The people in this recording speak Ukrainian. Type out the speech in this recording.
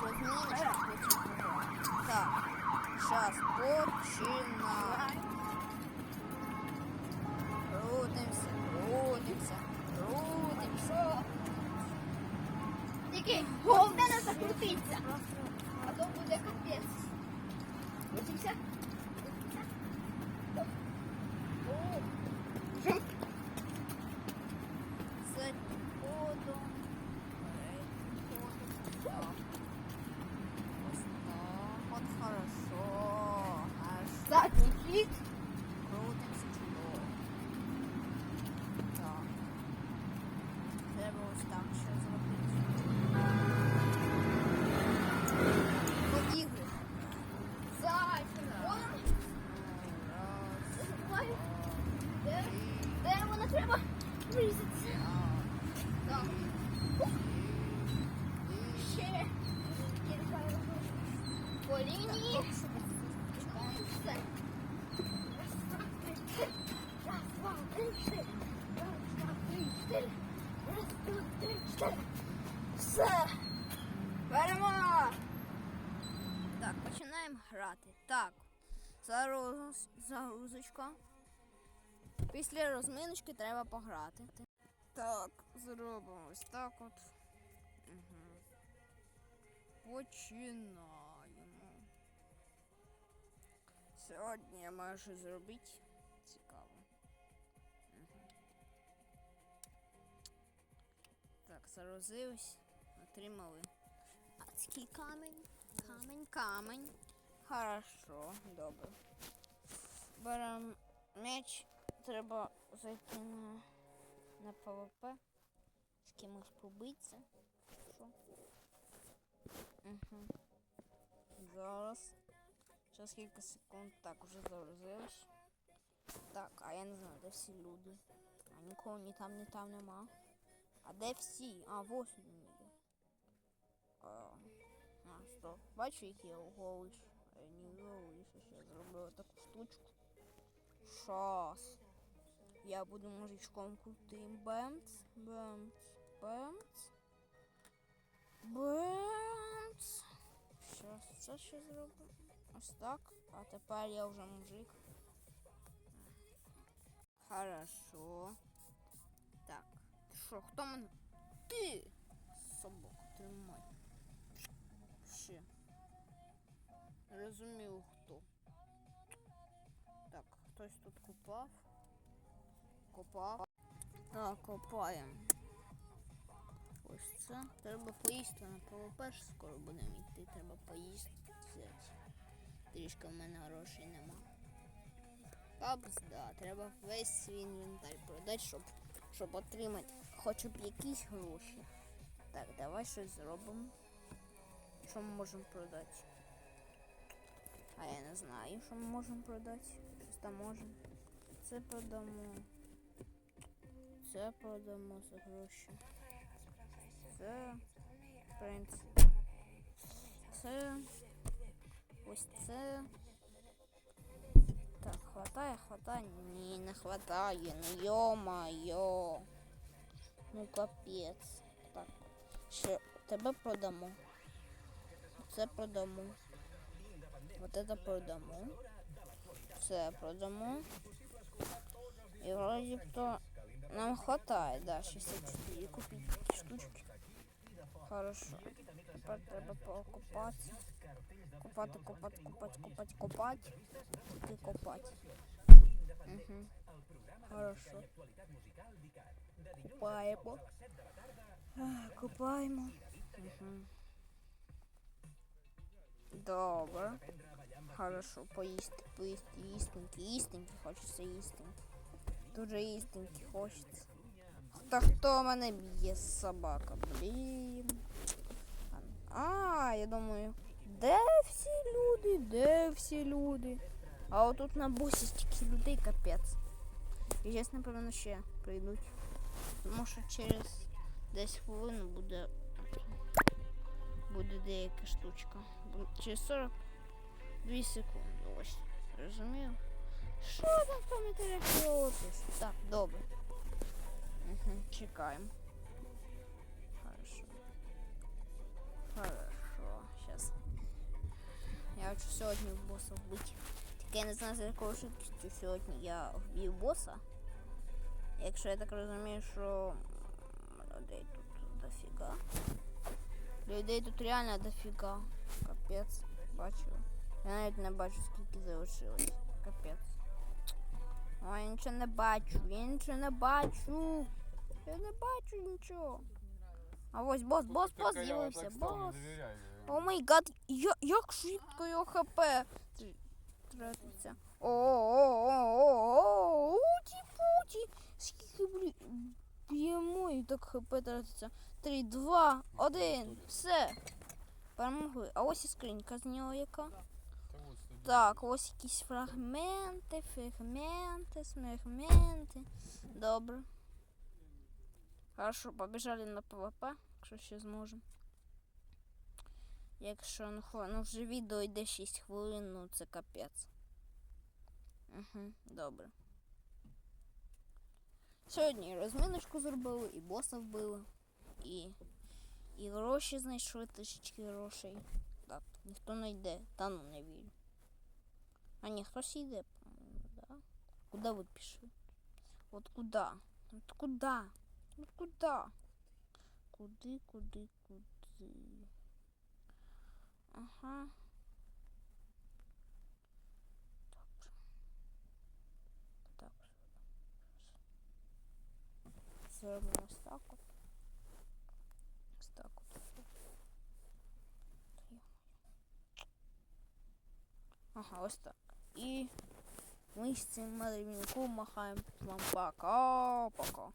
потім пограти. Так, сейчас починаем. Крутимся, крутимся, крутимся. Тільки головне не закрутиться. А то буде капець. Витімся. О, Заднім ходом, переднім ходом. Так. Ось так от хорошо. Аж Задній хід. крутимося чудово. Так. Треба ось так ще зробити. Поігри. Задній. Вон. Раз, Забуваю. два, Де? три, Де вона треба врізатися? п'ять, Так. шість, Ще. Все. Беремо. Так, починаємо грати. Так, загруз... загрузочка. Після розминочки треба пограти. Так, зробимо ось так от. Угу. Починаємо. Сьогодні я маю щось зробити. Цікаво. Угу. Так, загрузились. Отримали. Адський камінь. Камень, камень. Хорошо, добре. Беремо меч. Треба зайти на, на ПВП. З кимось побитися. Що? Угу. Зараз. Зараз кілька секунд. Так, уже загрузилось. Так, а я не знаю, де всі люди. А нікого ні там, ні там нема. А де всі? А, ось він є. А, а, стоп. Бачу, які я голиш. А я не голиш, я зробила таку штучку. Щас. Я буду мужичком крутим. Бемц, бемц, бемц. Бемц. Щас це ще зроблю. Ось так. А тепер я вже мужик. Хорошо. Так. Що, хто мене? Ти! Собак, тримай. Ще. Розумію хто. Так, хтось тут копав. Копав. Так, копаємо. Ось це. Треба поїсти на ПВП скоро будемо йти. Треба поїсти. Трішки в мене грошей нема. Папс, да, треба весь свій інвентар продати, щоб, щоб отримати хоча б якісь гроші. Так, давай щось зробимо. Що ми можемо продати? А я не знаю, що ми можемо продати. Щось там можемо. Це продамо. Це продамо за гроші. Це, в принципі. Це. Ось це. Так, хватає, хватає. Ні, не хватає. Ну йо-майо. Ну капець. Так. Ще тебе продамо. Це продамо. Вот это продамо. Це продамо. І вроді б то нам хватає, да, 64 купити штучки. Хорошо. Тепер треба покопатися. Копати, копати, копати, копати, копати. І копати. Угу. Хорошо. Копаємо. Ах, Копаємо. Угу. Добре. Хорошо, поїсти, поїсти, їстеньки, їстеньки, хочеться їстеньки. Дуже їстеньки хочеться. Та хто мене б'є собака, блін. А, я думаю, де всі люди? Де всі люди? А отут на бусі стільки людей капець. І зараз, напевно, ще прийдуть. Тому що через десь хвилину буде буде деяка штучка. Через 42 секунди. Ось. Розумію? Що там в коментарях? Так, добре. Угу, чекаємо. обожнюю боса вбити. Тільки я не знаю, за якою швидкістю сьогодні я вб'ю боса. Якщо я так розумію, що м, людей тут дофіга. Людей тут реально дофіга. Капець. Бачу. Я навіть не бачу, скільки залишилось. Капець. Ой, я нічого не бачу, я нічого не бачу. Я не бачу нічого. А ось бос, бос, бос з'явився, бос. О май гад, я, як швидко його хп тр- тратиться. О-о-о-о-о, уті-путі. Скільки блі... б'ємо і так хп тратиться. Три, два, один, все. Перемогли. А ось і скринька з нього яка. Так, ось якісь фрагменти, фрагменти, фрагменти. Добре. Хорошо, побіжали на ПВП, якщо ще зможемо. Якщо ну, ну, вже відео йде 6 хвилин, ну це капець. Угу, добре. Сьогодні і розміночку зробили, і боса вбили, і, і гроші знайшли трішечки грошей. Так, ніхто не йде, та ну не вірю. А ні, хтось йде, по-моєму, да? Куда ви пішли? От куди? От куди? От куди? Куди, куди, куди? Ага. Добре. Так. Зробимо ось так от. Ось так от. Ага, ось так. І ми з цим маленьком махаємо вам пока-пока.